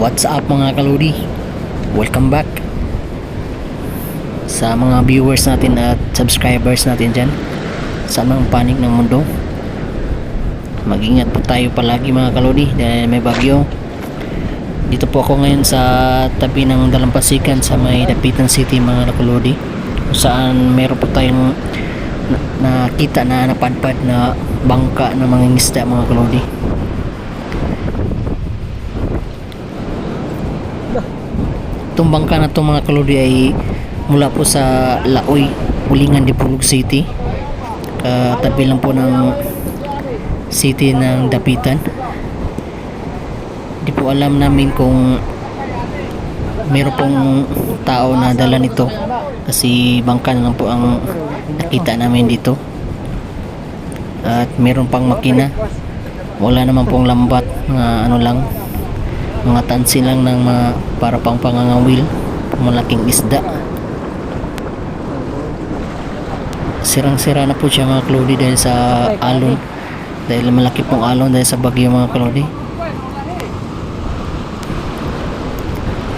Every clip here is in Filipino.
What's up mga kaludi? Welcome back sa mga viewers natin at subscribers natin dyan sa anong panig ng mundo. Mag-ingat po tayo palagi mga kaludi dahil may bagyo. Dito po ako ngayon sa tabi ng Dalampasigan sa may Dapitan City mga kaludi kung saan meron po tayong na- nakita na napadpad na bangka ng mga isda mga kaludi. Itong bangka na to mga kaludi ay mula po sa Laoy, Ulingan, Dipulog City. Katabi lang po ng city ng Dapitan. Di po alam namin kung meron pong tao na dala nito kasi bangka na lang po ang nakita namin dito. At meron pang makina. Wala naman pong lambat na ano lang mga tansi lang ng mga para pang pangangawil malaking isda. Sirang sira na po siya mga klodi dahil sa alon. Dahil malaki pong alon dahil sa bagyo mga klodi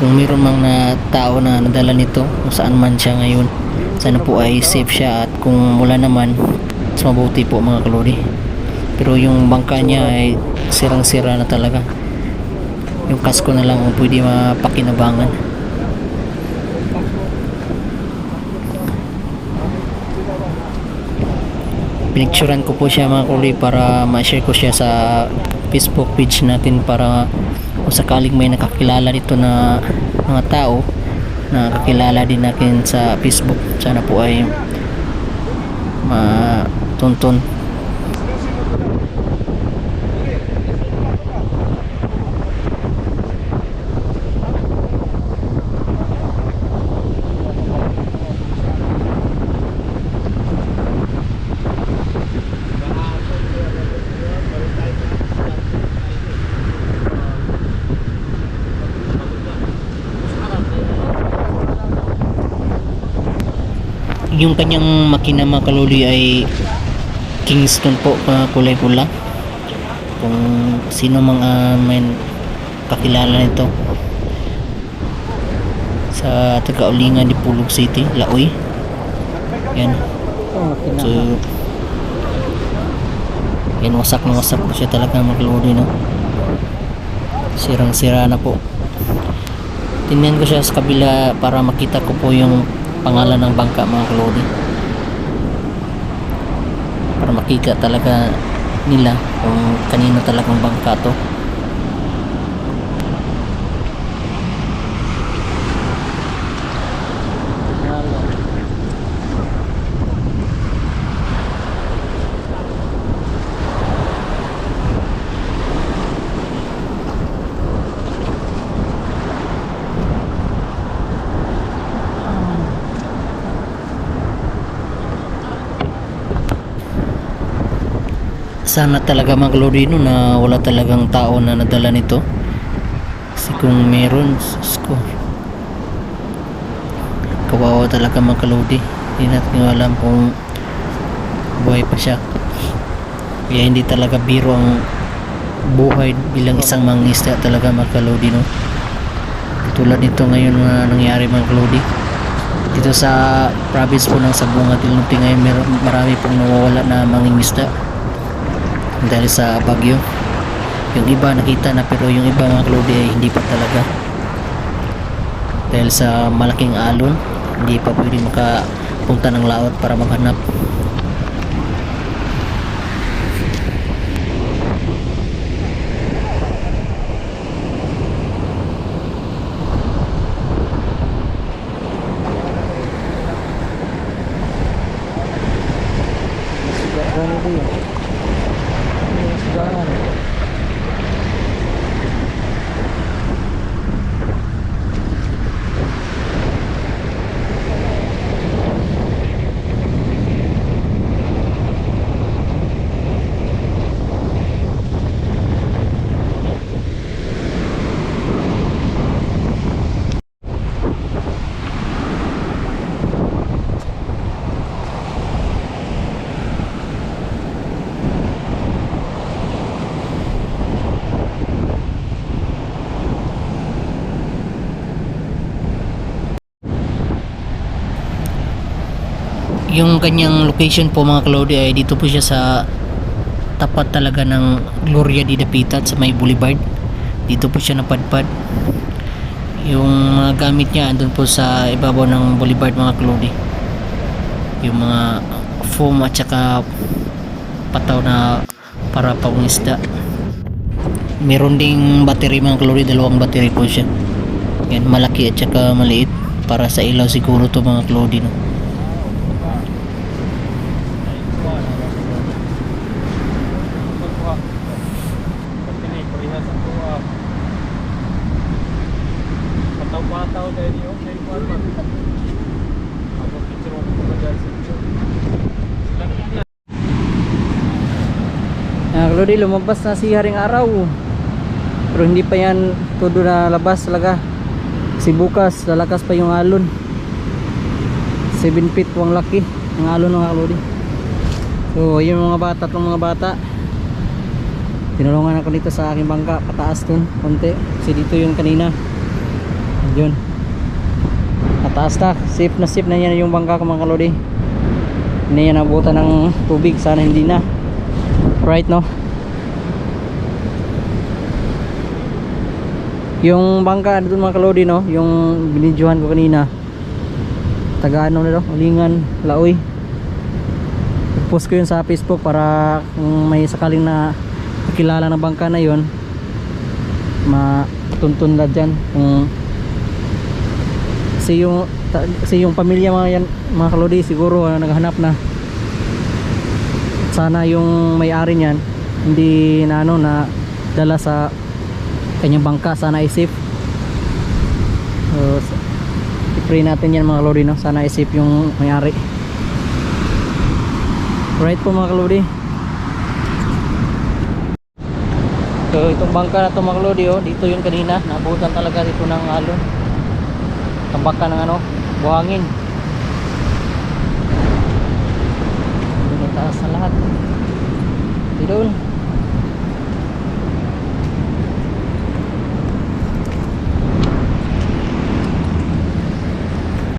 kung meron mang na tao na nadala nito kung saan man siya ngayon sana po ay safe siya. At kung wala naman mas mabuti po mga klodi pero yung bangka niya ay sirang sira na talaga yung kasko na lang ang pwede mapakinabangan. Pinicturan ko po siya mga kuli para ma-share ko siya sa Facebook page natin para kung sakaling may nakakilala dito na mga tao na kakilala din natin sa Facebook. Sana po ay matuntun yung kanyang makina mga kaluli ay Kingston po uh, kulay pula kung sino mga may kakilala nito. Sa taga-ulingan di Pulog City, Laoy. Yan. So yan wasak na wasak po siya talaga kaluli no? Sirang sira na po. Tingnan ko siya sa kabila para makita ko po yung pangalan ng bangka mga kalodi. Para makita talaga nila kung kanino talagang bangka to sana talaga mga kalodi no na wala talagang tao na nadala nito. Kasi kung meron ko. Kawawa talaga mga kalodi hindi natin alam kung buhay pa siya. Kaya hindi talaga biro ang buhay bilang isang mangisda talaga mga kalodi no tulad nito ngayon na nangyari mga kalodi dito sa province po ng Sabunga Tilunti ngayon marami pong nawawala na mangingisda dahil sa bagyo. Yung iba nakita na pero yung iba mga klode ay hindi pa talaga. Dahil sa malaking alon hindi pa pwede makapunta ng laot para maghanap yung kanyang location po mga kalodi ay dito po siya sa tapat talaga ng Gloria di Dapitan sa may Boulevard. Dito po siya napadpad. Yung mga gamit niya andun po sa ibabaw ng Boulevard mga kalodi yung mga foam at saka pataw na para pangisda meron ding battery mga kalori dalawang battery po siya. Yan malaki at saka maliit. Para sa ilaw siguro to mga kalori no Pataw-pataw dahil yung may kwan man. Ako picture mo ko dahil sa picture. Sila na mga kalori lumabas na si Haring Araw. Pero hindi pa yan todo na labas talaga. Si bukas lalakas pa yung alon. 7 feet wang laki ang alon mga kalori so yun mga bata itong mga bata. Tinulungan ako dito sa aking bangka pataas dun konti. Kasi dito yun kanina. Yun. Pataas na. Safe na safe na yan yung bangka ko mga kalori hindi yan nabutan ng tubig. Sana hindi na right no? Yung bangka doon mga kalodi no? Yung binidyohan ko kanina. Taga ano na no ulingan laoy. Post ko yun sa facebook para kung may sakaling na kilala na bangka na yon matuntun na dyan kung kasi yung kasi yung pamilya mga yan mga kalodi siguro ah, naghahanap na sana yung may-ari niyan hindi na ano na dala sa kanyang bangka sana safe. So, i-pray natin yan mga kalodi no? sana safe yung may-ari. Right po mga kalodi so itong bangka na to mga kalodi oh, dito yun kanina. Nabutan talaga dito ng alon tambaka ng ano buhangin